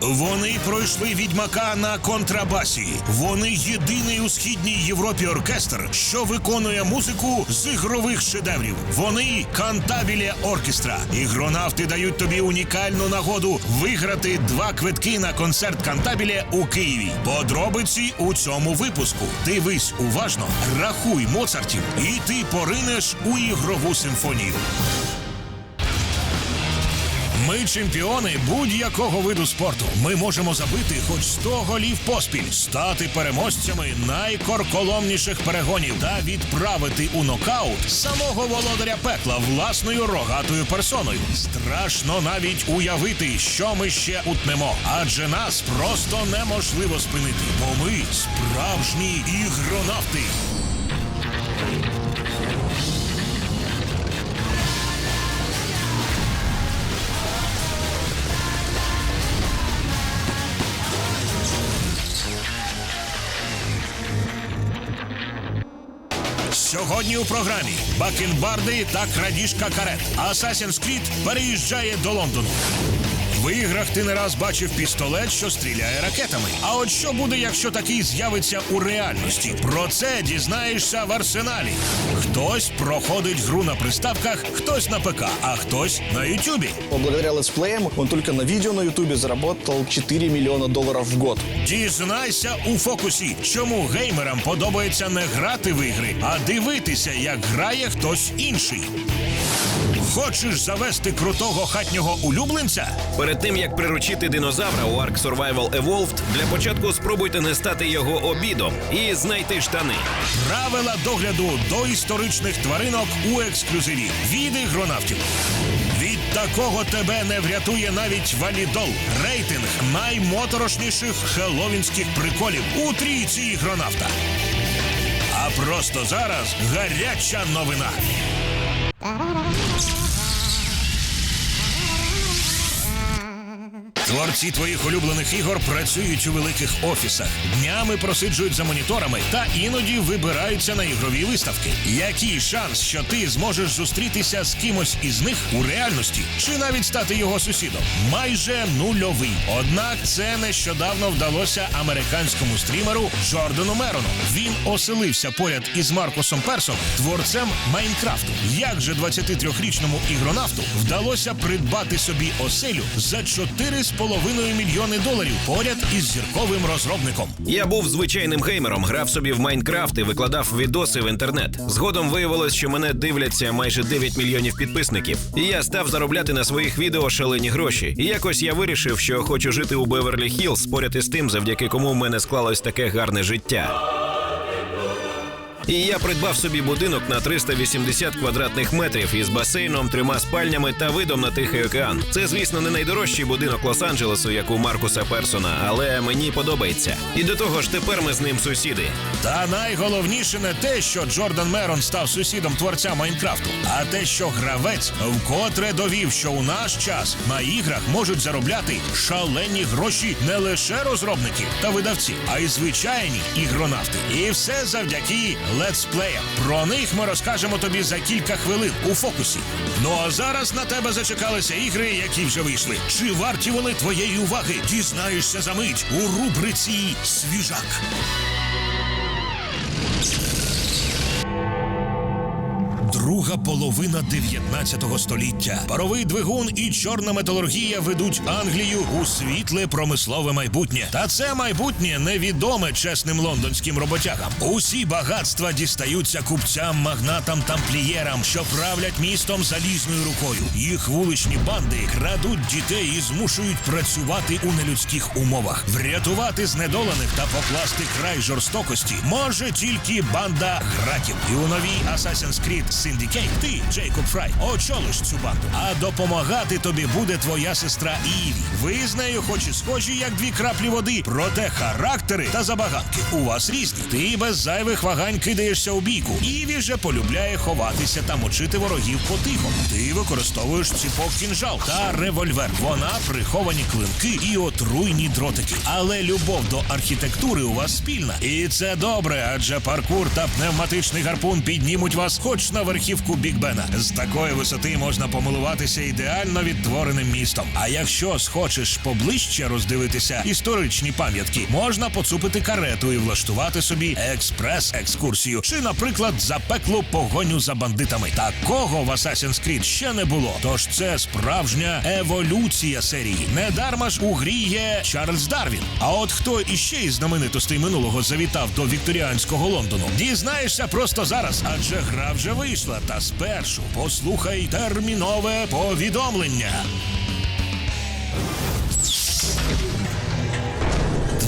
Вони пройшли відьмака на контрабасі. Вони єдиний у східній Європі оркестр, що виконує музику з ігрових шедеврів. Вони кантабіле оркестра. Ігронавти дають тобі унікальну нагоду виграти два квитки на концерт кантабіле у Києві. Подробиці у цьому випуску. Дивись уважно, рахуй моцартів, і ти поринеш у ігрову симфонію. Ми чемпіони будь-якого виду спорту. Ми можемо забити хоч 100 голів поспіль, стати переможцями найкорколомніших перегонів та відправити у нокаут самого володаря пекла власною рогатою персоною. Страшно навіть уявити, що ми ще утнемо, адже нас просто неможливо спинити, бо ми справжні ігронавти. Сьогодні у програмі Бакенбарди та крадіжка карет. Assassin's Creed переїжджає до Лондону. В іграх ти не раз бачив пістолет, що стріляє ракетами. А от що буде, якщо такий з'явиться у реальності? Про це дізнаєшся в арсеналі. Хтось проходить гру на приставках, хтось на ПК, а хтось на Ютубі. Благодаря летсплеям он только на видео на Ютубе заработал 4 миллиона долларов в год. Дізнайся у фокусі, чому геймерам подобається не грати в ігри, а дивитися, як грає хтось інший. Хочеш завести крутого хатнього улюбленця? Перед тим як приручити динозавра у Ark Survival Evolved, для початку спробуйте не стати його обідом і знайти штани. Правила догляду до історичних тваринок у ексклюзиві від ігронавтів. Від такого тебе не врятує навіть валідол. Рейтинг наймоторошніших хелловінських приколів у трійці ігронавта. А просто зараз гаряча новина. Tararara. Творці твоїх улюблених ігор працюють у великих офісах, днями просиджують за моніторами та іноді вибираються на ігрові виставки. Який шанс, що ти зможеш зустрітися з кимось із них у реальності, чи навіть стати його сусідом? Майже нульовий. Однак це нещодавно вдалося американському стрімеру Джордану Мерону. Він оселився поряд із Маркусом Персом, творцем Майнкрафту. Як же 23-річному ігронавту вдалося придбати собі оселю за 4,5 мільйони доларів поряд із зірковим розробником? Я був звичайним геймером, грав собі в Майнкрафт і викладав відоси в інтернет. Згодом виявилось, що мене дивляться майже 9 мільйонів підписників. І я став заробляти на своїх відео шалені гроші. І якось я вирішив, що хочу жити у Беверлі Хіллз поряд із тим, завдяки кому в мене склалось таке гарне життя. І я придбав собі будинок на 380 квадратних метрів із басейном, трьома спальнями та видом на Тихий океан. Це, звісно, не найдорожчий будинок Лос-Анджелесу, як у Маркуса Персона, але мені подобається. І до того ж, тепер ми з ним сусіди. Та найголовніше не те, що Джордан Мерон став сусідом творця Майнкрафту, а те, що гравець вкотре довів, що у наш час на іграх можуть заробляти шалені гроші не лише розробники та видавці, а й звичайні ігронавти. І все завдяки летсплеям. Про них ми розкажемо тобі за кілька хвилин у фокусі. Ну а зараз на тебе зачекалися ігри, які вже вийшли. Чи варті вони твоєї уваги? Дізнаєшся за мить у рубриці Свіжак. Друга половина 19 століття. Паровий двигун і чорна металургія ведуть Англію у світле промислове майбутнє. Та це майбутнє невідоме чесним лондонським роботягам. Усі багатства дістаються купцям, магнатам, тамплієрам, що правлять містом залізною рукою. Їх вуличні банди крадуть дітей і змушують працювати у нелюдських умовах. Врятувати знедолених та покласти край жорстокості може тільки банда гратів. І у новій Assassin's Creed Syndicate ти, Джейкоб Фрай, очолиш цю банду. А допомагати тобі буде твоя сестра Іві. Ви з нею, хоч і схожі, як дві краплі води, проте характери та забаганки у вас різні. Ти без зайвих вагань кидаєшся у бійку. Іві же полюбляє ховатися та мочити ворогів потихо. Ти використовуєш ціпок кінжал та револьвер. Вона приховані клинки і отруйні дротики. Але любов до архітектури у вас спільна. І це добре, адже паркур та пневматичний гарпун піднімуть вас хоч на верхівку верхівку Біг Бена. З такої висоти можна помилуватися ідеально відтвореним містом. А якщо схочеш поближче роздивитися історичні пам'ятки, можна поцупити карету і влаштувати собі експрес-екскурсію, чи, наприклад, запеклу погоню за бандитами. Такого в Assassin's Creed ще не було. Тож це справжня еволюція серії. Недарма ж у грі є Чарльз Дарвін. А от хто іще із знаменитостей минулого завітав до вікторіанського Лондону, дізнаєшся просто зараз, адже гра вже вийшла. Та спершу послухай термінове повідомлення.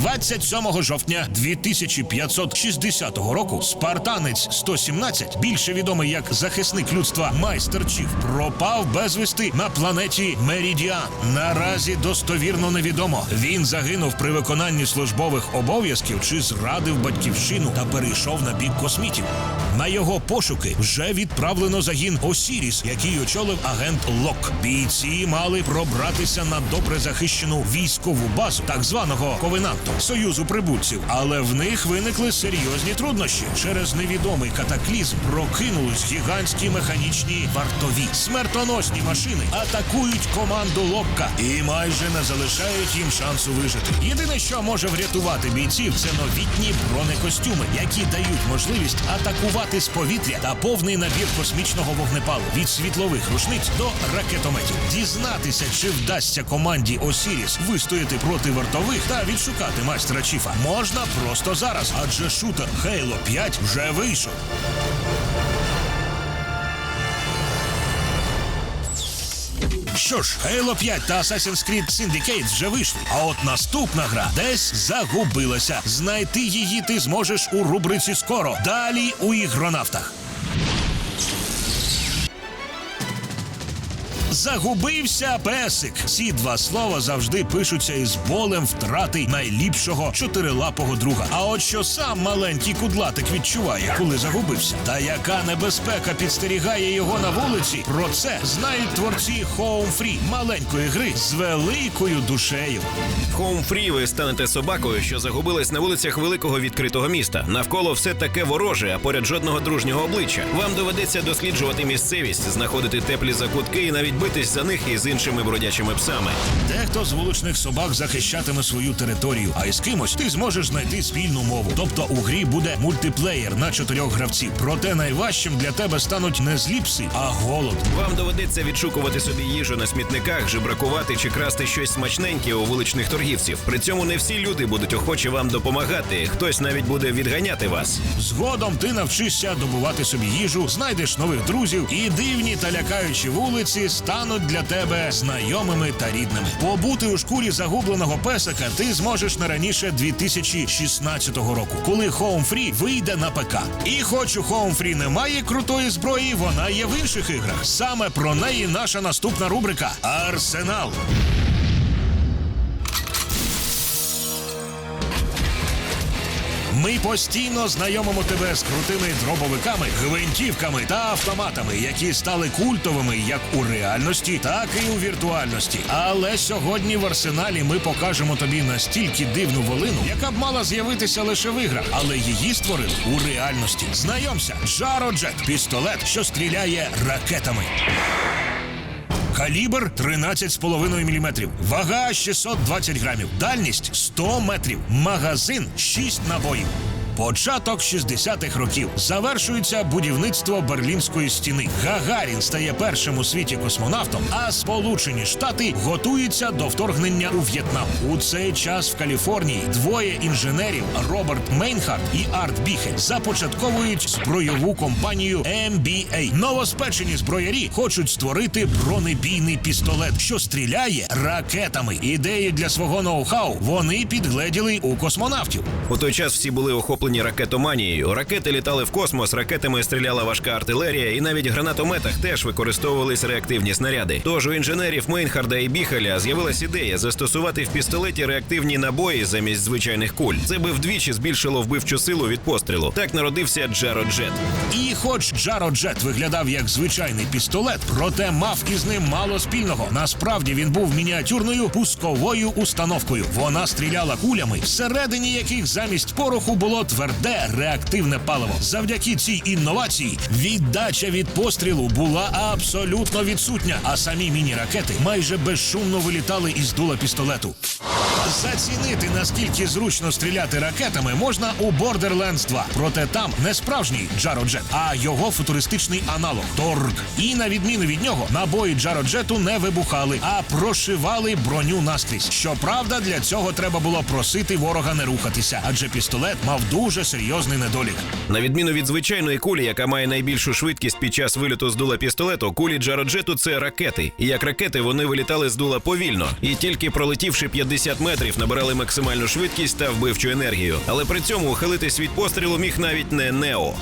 27 жовтня 2560 року спартанець 117, більше відомий як захисник людства майстер Чіф, пропав безвісти на планеті Мерідіан. Наразі достовірно невідомо. Він загинув при виконанні службових обов'язків чи зрадив батьківщину та перейшов на бік космітів. На його пошуки вже відправлено загін Осіріс, який очолив агент Лок. Бійці мали пробратися на добре захищену військову базу так званого ковенанту союзу прибульців, але в них виникли серйозні труднощі. Через невідомий катаклізм прокинулись гігантські механічні вартові смертоносні машини, атакують команду Локка і майже не залишають їм шансу вижити. Єдине, що може врятувати бійців, це новітні бронекостюми, які дають можливість атакувати з повітря та повний набір космічного вогнепалу від світлових рушниць до ракетометів. Дізнатися, чи вдасться команді Осіріс вистояти проти вартових та відшукати майстра Чіфа можна просто зараз, адже шутер Halo 5 вже вийшов. Що ж, Halo 5 та Assassin's Creed Syndicate вже вийшли. А от наступна гра десь загубилася. Знайти її ти зможеш у рубриці скоро. Далі у ігронавтах. Загубився песик. Ці два слова завжди пишуться із болем втрати найліпшого чотирилапого друга. А от що сам маленький кудлатик відчуває, коли загубився, та яка небезпека підстерігає його на вулиці, про це знають творці Home Free маленької гри з великою душею. В Home Free ви станете собакою, що загубилась на вулицях великого відкритого міста. Навколо все таке вороже, а поряд жодного дружнього обличчя. Вам доведеться досліджувати місцевість, знаходити теплі закутки і навіть битись за них із іншими бродячими псами. Дехто з вуличних собак захищатиме свою територію, а із кимось ти зможеш знайти спільну мову. Тобто у грі буде мультиплеєр на чотирьох гравців. Проте найважчим для тебе стануть не злі пси, а голод. Вам доведеться відшукувати собі їжу на смітниках, жебракувати чи красти щось смачненьке у вуличних торгівців. При цьому не всі люди будуть охочі вам допомагати. Хтось навіть буде відганяти вас. Згодом ти навчишся добувати собі їжу, знайдеш нових друзів, і дивні та лякаючі вулиці стануть для тебе знайомими та рідними. Побути у шкурі загубленого песика ти зможеш не раніше 2016 року, коли Home Free вийде на ПК. І хоч у Home Free немає крутої зброї, вона є в інших іграх. Саме про неї наша наступна рубрика Арсенал. Ми постійно знайомимо тебе з крутими дробовиками, гвинтівками та автоматами, які стали культовими як у реальності, так і у віртуальності. Але сьогодні в арсеналі ми покажемо тобі настільки дивну волину, яка б мала з'явитися лише в іграх, але її створили у реальності. Знайомся, Джароджет – пістолет, що стріляє ракетами. Калібр 13,5 мм. Вага 620 грамів. Дальність 100 метрів. Магазин 6 набоїв. Початок 60-х років завершується будівництво Берлінської стіни. Гагарін стає першим у світі космонавтом, а Сполучені Штати готуються до вторгнення у В'єтнам. У цей час в Каліфорнії двоє інженерів Роберт Мейнхарт і Арт Біхель започатковують збройову компанію MBA. Новоспечені зброярі хочуть створити бронебійний пістолет, що стріляє ракетами. Ідеї для свого ноу-хау вони підгледіли у космонавтів. У той час всі були охоплені ракетоманією. Ракети літали в космос, ракетами стріляла важка артилерія, і навіть в гранатометах теж використовувались реактивні снаряди. Тож у інженерів Мейнхарда і Біхеля з'явилась ідея застосувати в пістолеті реактивні набої замість звичайних куль. Це би вдвічі збільшило вбивчу силу від пострілу. Так народився Джаро Джет. І хоч Джаро Джет виглядав як звичайний пістолет, проте мав із ним мало спільного. Насправді він був мініатюрною пусковою установкою. Вона стріляла кулями, всередині яких замість пороху було тверде реактивне паливо. Завдяки цій інновації віддача від пострілу була абсолютно відсутня, а самі міні-ракети майже безшумно вилітали із дула пістолету. Зацінити наскільки зручно стріляти ракетами можна у Borderlands 2. Проте там не справжній Джароджет, а його футуристичний аналог Торг. І на відміну від нього, набої Джароджету не вибухали, а прошивали броню наскрізь. Щоправда, для цього треба було просити ворога не рухатися, адже пістолет мав дуже серйозний недолік. На відміну від звичайної кулі, яка має найбільшу швидкість під час вильоту з дула пістолету, кулі Джароджету це ракети. І як ракети вони вилітали з дула повільно, і тільки пролетівши 50 метрів, набирали максимальну швидкість та вбивчу енергію. Але при цьому ухилитись від пострілу міг навіть не Нео.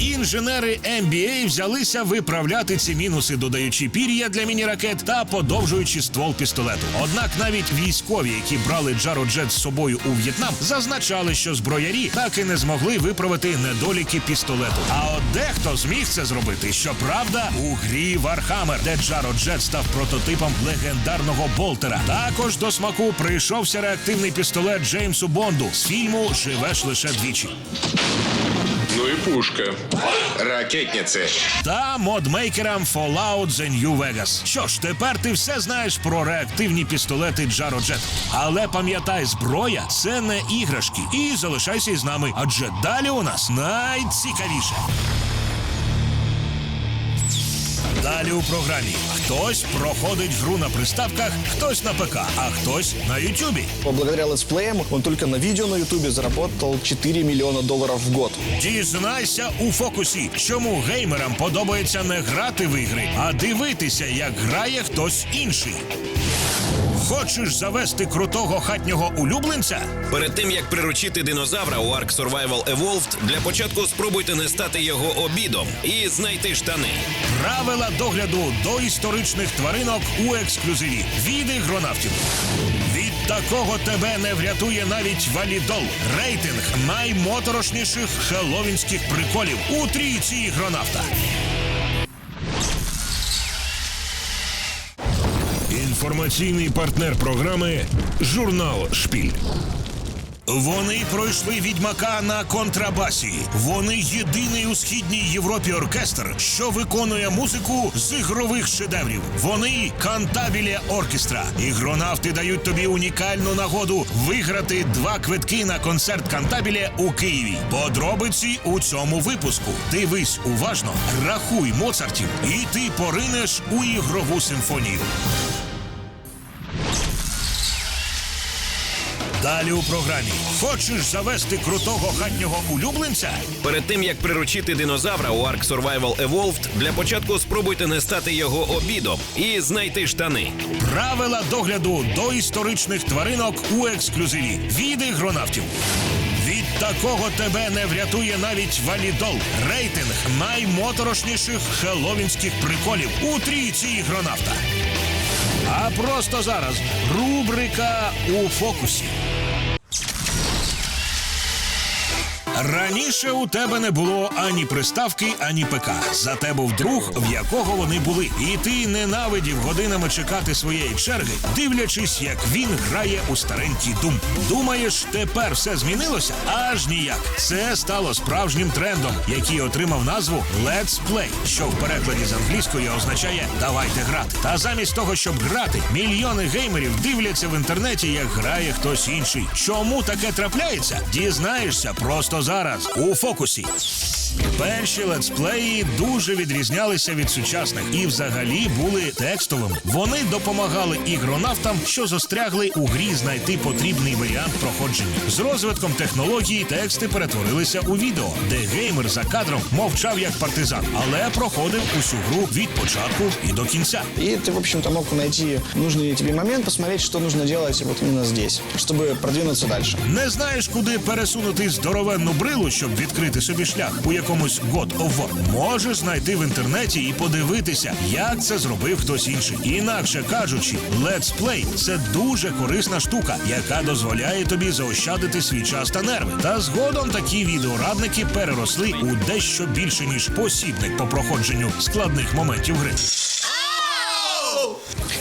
Інженери MBA взялися виправляти ці мінуси, додаючи пір'я для міні-ракет та подовжуючи ствол пістолету. Однак навіть військові, які брали Джаро Джет з собою у В'єтнам, зазначали, що зброярі так і не змогли виправити недоліки пістолету. А от дехто зміг це зробити. Щоправда, у грі Warhammer, де Джаро Джет став прототипом легендарного болтера. Також до смаку прийшовся реактивний пістолет Джеймсу Бонду з фільму Живеш лише двічі. Ну і пушка. Ракетниці. та модмейкерам Fallout The New Vegas. Що ж, тепер ти все знаєш про реактивні пістолети Jet. Але пам'ятай, зброя це не іграшки. І залишайся із нами, адже далі у нас найцікавіше. Далі у програмі хтось проходить гру на приставках, хтось на ПК, а хтось на Ютубі. Благодаря летсплеям он тільки на відео на Ютубі заработал 4 мільйона доларів в год. Дізнайся у фокусі, чому геймерам подобається не грати в ігри, а дивитися, як грає хтось інший. Хочеш завести крутого хатнього улюбленця? Перед тим як приручити динозавра у Ark Survival Evolved, для початку спробуйте не стати його обідом і знайти штани. Правила догляду до історичних тваринок у ексклюзиві від ігронавтів. Від такого тебе не врятує навіть валідол. Рейтинг наймоторошніших хелловінських приколів у трійці ігронавта. Інформаційний партнер програми журнал Шпіль. Вони пройшли відьмака на контрабасі. Вони єдиний у східній Європі оркестр, що виконує музику з ігрових шедеврів. Вони кантабілі оркестра. Ігронавти дають тобі унікальну нагоду виграти два квитки на концерт Кантабілі у Києві. Подробиці у цьому випуску. Дивись уважно, рахуй Моцартів, і ти поринеш у ігрову симфонію. Далі у програмі. Хочеш завести крутого хатнього улюбленця? Перед тим як приручити динозавра у Ark Survival Evolved, для початку спробуйте не стати його обідом і знайти штани. Правила догляду до історичних тваринок у ексклюзиві від ігронавтів. Від такого тебе не врятує навіть валідол. Рейтинг наймоторошніших хелловінських приколів у трійці ігронавта. А просто зараз рубрика у фокусі. Раніше у тебе не було ані приставки, ані ПК. Зате був друг, в якого вони були. І ти ненавидів годинами чекати своєї черги, дивлячись, як він грає у старенький дум. Думаєш, тепер все змінилося? Аж ніяк. Це стало справжнім трендом, який отримав назву Let's Play, що в перекладі з англійської означає давайте грати. Та замість того, щоб грати, мільйони геймерів дивляться в інтернеті, як грає хтось інший. Чому таке трапляється? Дізнаєшся просто зараз у фокусі. Перші летсплеї дуже відрізнялися від сучасних і взагалі були текстовими. Вони допомагали ігронавтам, що застрягли у грі знайти потрібний варіант проходження. З розвитком технології тексти перетворилися у відео, де геймер за кадром мовчав як партизан, але проходив усю гру від початку і до кінця. И ты, в общем-то, мог найти нужный тебе момент, посмотреть, что нужно делать вот именно здесь, чтобы продвинуться дальше. Не знаєш, куди пересунути здоровенну брилу, щоб відкрити собі шлях у якомусь God of War. Можеш знайти в інтернеті і подивитися, як це зробив хтось інший. Інакше кажучи, Let's Play – це дуже корисна штука, яка дозволяє тобі заощадити свій час та нерви. Та згодом такі відеорадники переросли у дещо більше ніж посібник по проходженню складних моментів гри.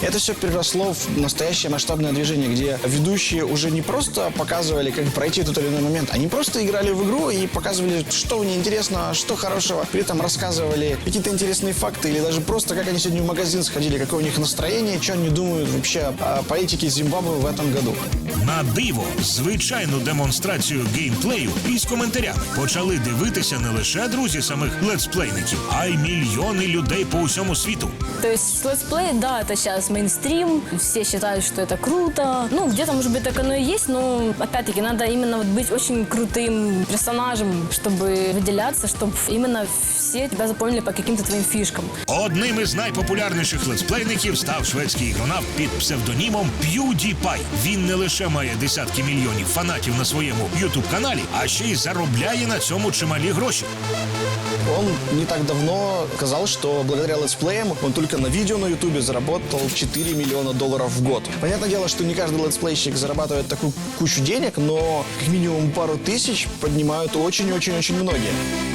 Это все переросло в настоящее масштабное движение, где ведущие уже не просто показывали, как пройти тот или иной момент, они просто играли в игру и показывали, что в ней интересно, что хорошего. При этом рассказывали какие-то интересные факты или даже просто, как они сегодня в магазин сходили, какое у них настроение, что они думают вообще о политике Зимбабве в этом году. На диво звичайну демонстрацію геймплею із коментарями почали дивитися не лише друзі самих летсплейників, а й мільйони людей по усьому світу. То есть летсплей, да, это сейчас мейнстрим, все считают, что это круто. Ну, где-то, может быть, так оно и есть, но, опять-таки, надо именно вот быть очень крутым персонажем, чтобы выделяться, чтобы именно все тебя запомнили по каким-то твоим фишкам. Одним із найпопулярніших летсплейників став шведський ігронавт під псевдонімом PewDiePie. Він не лише має десятки мільйонів фанатів на своєму ютуб каналі, а ще й заробляє на цьому чималі гроші. Он не так давно сказал, что благодаря летсплеям он только на видео на ютубе заработал 4 миллиона долларов в год. Понятное дело, что не каждый летсплейщик зарабатывает такую кучу денег, но как минимум пару тысяч поднимают очень-очень-очень многие.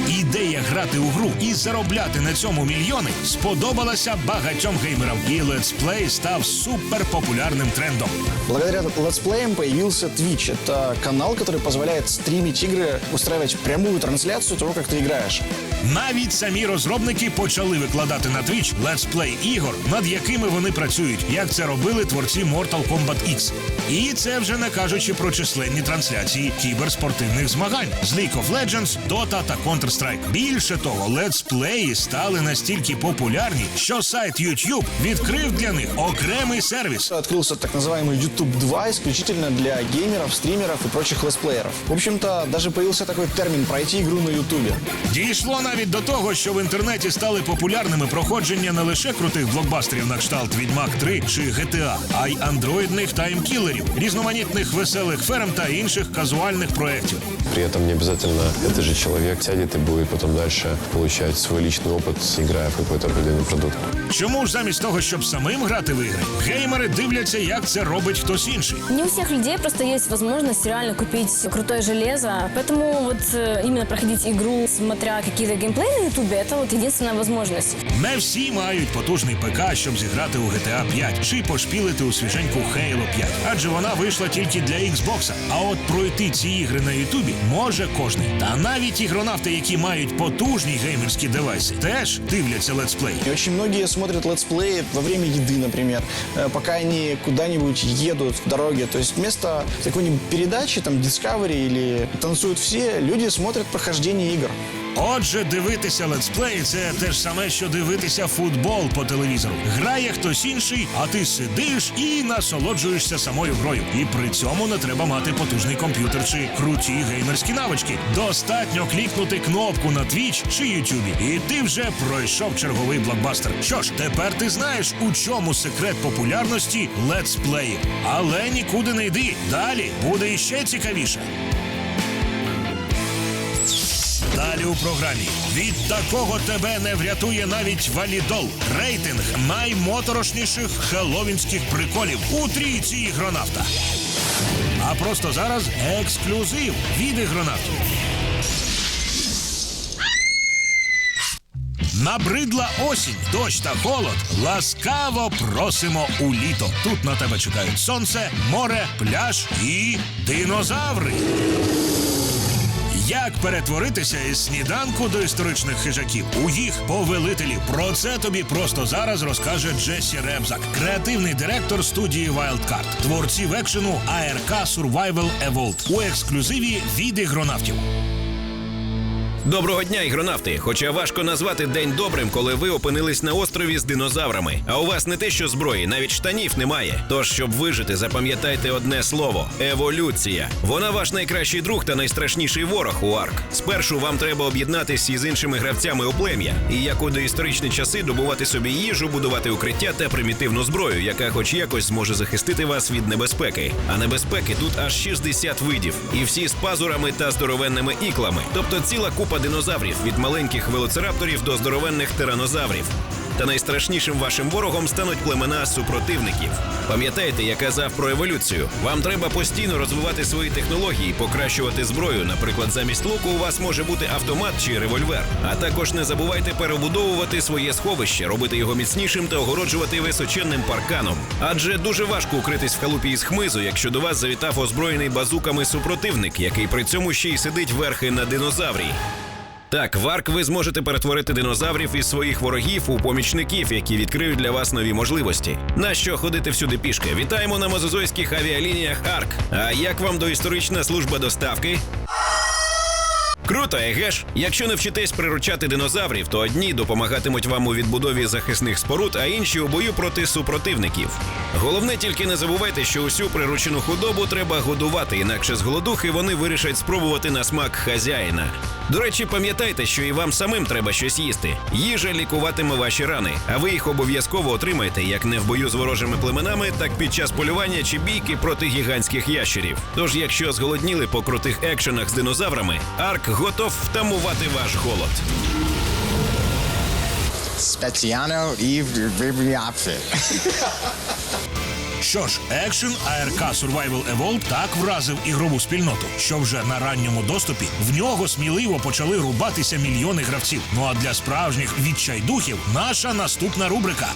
Ідея грати у гру і заробляти на цьому мільйони сподобалася багатьом геймерам, і летсплей став суперпопулярним трендом. Благодаря летсплеям появился Twitch. Это канал, который позволяет стримить игры, устраивать прямую трансляцию того, как ты играешь. Навіть самі розробники почали викладати на Twitch летсплей ігор, над якими вони працюють, як це робили творці Mortal Kombat X. І це вже не кажучи про численні трансляції кіберспортивних змагань з League of Legends, Dota та Counter-Strike. Більше того, летсплеї стали настільки популярні, що сайт YouTube відкрив для них окремий сервіс. Открылся так называемый YouTube 2 исключительно для геймеров, стримеров и прочих летсплееров. В общем-то, даже появился такой термин «пройти игру на ютубе». Дійшло навіть до того, що в інтернеті стали популярними проходження не лише крутих блокбастерів на кшталт Відьмак 3 чи GTA, а й андроїдних таймкілерів, різноманітних веселих ферм та інших казуальних проєктів. При этом не обязательно этот же человек сядет и будет потом дальше получать свой личный опыт, играя в какой-то определенный продукт. Чому ж замість того, щоб самим грати в ігри, геймери дивляться, як це робить хтось інший. Не у всех людей просто есть возможность реально купить крутое железо, поэтому вот э, именно проходить игру, смотря какие-то геймплеи на ютубе, это вот единственная возможность. Не всі мають потужний ПК, щоб зіграти у GTA 5 чи пошпілити у свіженьку Halo 5, адже вона вийшла тільки для Xbox. А от пройти ці ігри на Ютубі може кожний. Та навіть ігронавти, які мають потужні геймерські девайси, теж дивляться летсплей. И очень многие смотрят летсплеи во время еды, например, э, пока они куда-нибудь едут в дороге. То есть вместо какой-нибудь передачи, там, Discovery или «Танцуют все», люди смотрят прохождение игр. Отже, дивитися летсплей це те ж саме, що дивитися футбол по телевізору. Грає хтось інший, а ти сидиш і насолоджуєшся самою грою. І при цьому не треба мати потужний комп'ютер чи круті геймерські навички. Достатньо клікнути кнопку на Twitch чи YouTube, і ти вже пройшов черговий блокбастер. Що ж, тепер ти знаєш, у чому секрет популярності летсплеїв. Але нікуди не йди. Далі буде іще цікавіше. Далі у програмі від такого тебе не врятує навіть валідол. Рейтинг наймоторошніших хеловінських приколів у трійці ігронавта. А просто зараз ексклюзив від ігронавтів. Набридла осінь, дощ та холод. Ласкаво просимо у літо. Тут на тебе чекають сонце, море, пляж і динозаври. Як перетворитися із сніданку до історичних хижаків у їх повелителів? Про це тобі просто зараз розкаже Джесі Ребзак, креативний директор студії Wildcard, творців екшену АРК Survival Evolved у ексклюзиві від ігронавтів. Доброго дня, ігронавти! Хоча важко назвати день добрим, коли ви опинились на острові з динозаврами. А у вас не те, що зброї, навіть штанів немає. Тож, щоб вижити, запам'ятайте одне слово еволюція. Вона ваш найкращий друг та найстрашніший ворог у арк. Спершу вам треба об'єднатись із іншими гравцями у плем'я, і як у доісторичні часи добувати собі їжу, будувати укриття та примітивну зброю, яка хоч якось зможе захистити вас від небезпеки. А небезпеки тут аж 60 видів, і всі з пазурами та здоровенними іклами. Тобто ціла купа динозаврів від маленьких велоцирапторів до здоровенних тиранозаврів. Та найстрашнішим вашим ворогом стануть племена супротивників. Пам'ятайте, я казав про еволюцію. Вам треба постійно розвивати свої технології, покращувати зброю. Наприклад, замість луку у вас може бути автомат чи револьвер. А також не забувайте перебудовувати своє сховище, робити його міцнішим та огороджувати височенним парканом. Адже дуже важко укритись в халупі із хмизу, якщо до вас завітав озброєний базуками супротивник, який при цьому ще й сидить верхи на динозаврі. Так, в арк ви зможете перетворити динозаврів із своїх ворогів у помічників, які відкриють для вас нові можливості. На що ходити всюди пішки? Вітаємо на мозозойських авіалініях Арк. А як вам доісторична служба доставки? Круто, еге ж? Якщо не вчитесь приручати динозаврів, то одні допомагатимуть вам у відбудові захисних споруд, а інші у бою проти супротивників. Головне тільки не забувайте, що усю приручену худобу треба годувати, інакше з голодухи вони вирішать спробувати на смак хазяїна. До речі, пам'ятайте, що і вам самим треба щось їсти. Їжа лікуватиме ваші рани, а ви їх обов'язково отримаєте як не в бою з ворожими племенами, так під час полювання чи бійки проти гігантських ящерів. Тож, якщо зголодніли по крутих екшенах з динозаврами, арк готов втамувати ваш голод. Speziano Eve Vibri. Що ж, екшен АРК Survival Evolved так вразив ігрову спільноту, що вже на ранньому доступі в нього сміливо почали рубатися мільйони гравців. Ну а для справжніх відчайдухів наша наступна рубрика.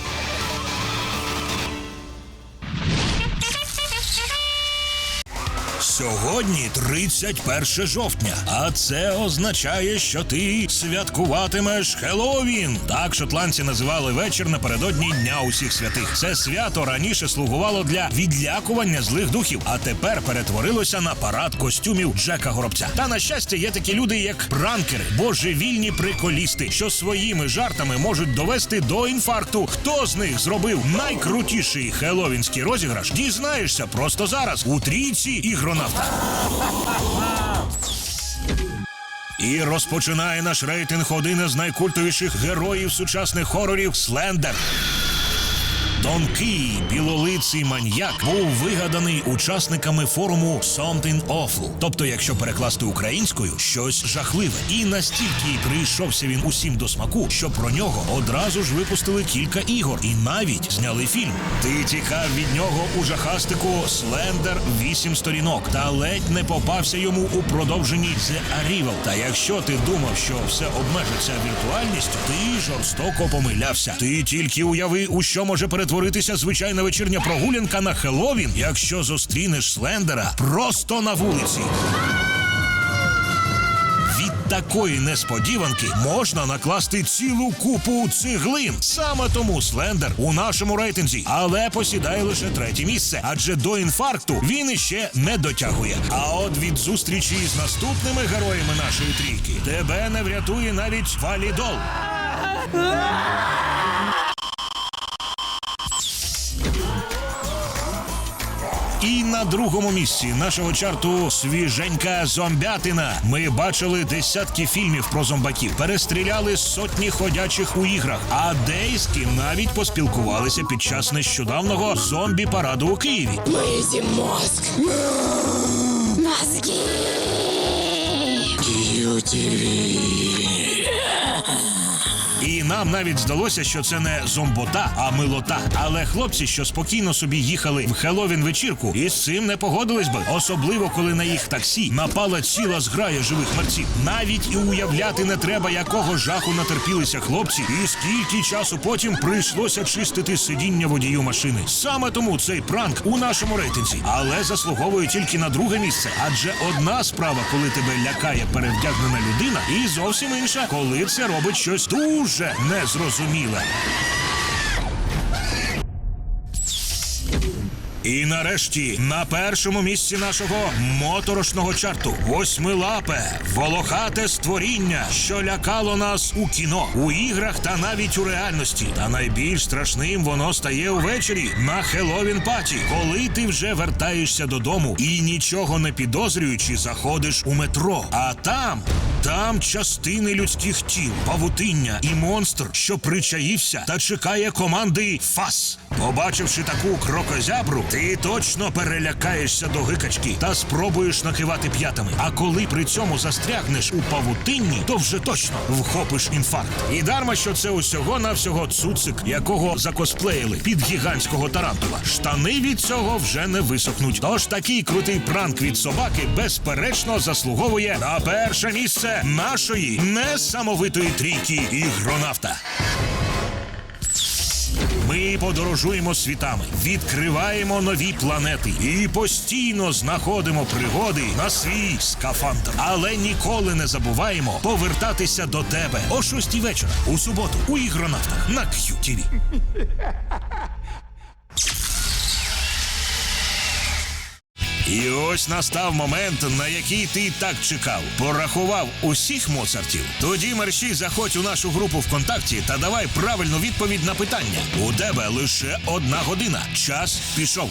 Сьогодні 31 жовтня, а це означає, що ти святкуватимеш Хеллоуін. Так шотландці називали вечір напередодні Дня усіх святих. Це свято раніше слугувало для відлякування злих духів, а тепер перетворилося на парад костюмів Джека Горобця. Та на щастя, є такі люди, як пранкери, божевільні приколісти, що своїми жартами можуть довести до інфаркту. Хто з них зробив найкрутіший хеловінський розіграш? Дізнаєшся просто зараз у трійці ігронавта. І розпочинає наш рейтинг один із найкультовіших героїв сучасних хорорів Слендер. Дон Кій, білолиций маньяк, був вигаданий учасниками форуму Something Awful. Тобто, якщо перекласти українською, щось жахливе. І настільки прийшовся він усім до смаку, що про нього одразу ж випустили кілька ігор і навіть зняли фільм. Ти тікав від нього у жахастику Слендер вісім сторінок, та ледь не попався йому у продовженні The Arrival. Та якщо ти думав, що все обмежиться віртуальністю, ти жорстоко помилявся. Ти тільки уяви, у що може перетворитися звичайна вечірня прогулянка на Хеллоуін, якщо зустрінеш Слендера просто на вулиці. Від такої несподіванки можна накласти цілу купу цеглин. Саме тому Слендер у нашому рейтинзі, але посідає лише третє місце, адже до інфаркту він іще не дотягує. А от від зустрічі з наступними героями нашої трійки тебе не врятує навіть валідол. І на другому місці нашого чарту свіженька зомбятина. Ми бачили десятки фільмів про зомбаків, перестріляли сотні ходячих у іграх, а деякі навіть поспілкувалися під час нещодавнього зомбі-параду у Києві. І нам навіть здалося, що це не зомбота, а милота. Але хлопці, що спокійно собі їхали в Хеловін вечірку, із цим не погодились би. Особливо, коли на їх таксі напала ціла зграя живих мерців. Навіть і уявляти не треба, якого жаху натерпілися хлопці, і скільки часу потім прийшлося чистити сидіння водію машини. Саме тому цей пранк у нашому рейтинзі, але заслуговує тільки на друге місце. Адже одна справа, коли тебе лякає перевдягнена людина, і зовсім інша, коли це робить щось дуже незрозуміле. І нарешті на першому місці нашого моторошного чарту восьмилапе, волохате створіння, що лякало нас у кіно, у іграх та навіть у реальності. Та найбільш страшним воно стає увечері на Хеловін паті, коли ти вже вертаєшся додому і нічого не підозрюючи, заходиш у метро. А там. Там частини людських тіл, павутиння і монстр, що причаївся та чекає команди ФАС. Побачивши таку крокозябру, ти точно перелякаєшся до гикачки та спробуєш накивати п'ятами. А коли при цьому застрягнеш у павутинні, то вже точно вхопиш інфаркт. І дарма, що це усього навсього цуцик, якого закосплеїли під гігантського тарантула. Штани від цього вже не висохнуть. Тож такий крутий пранк від собаки безперечно заслуговує на перше місце нашої несамовитої трійки ігронавта. Подорожуємо світами, відкриваємо нові планети і постійно знаходимо пригоди на свій скафандр. Але ніколи не забуваємо повертатися до тебе о 6 вечора у суботу у ігронавтах на QTV. І ось настав момент, на який ти так чекав. Порахував усіх моцартів. Тоді мерщій заходь у нашу групу ВКонтакті та давай правильну відповідь на питання. У тебе лише одна година. Час пішов.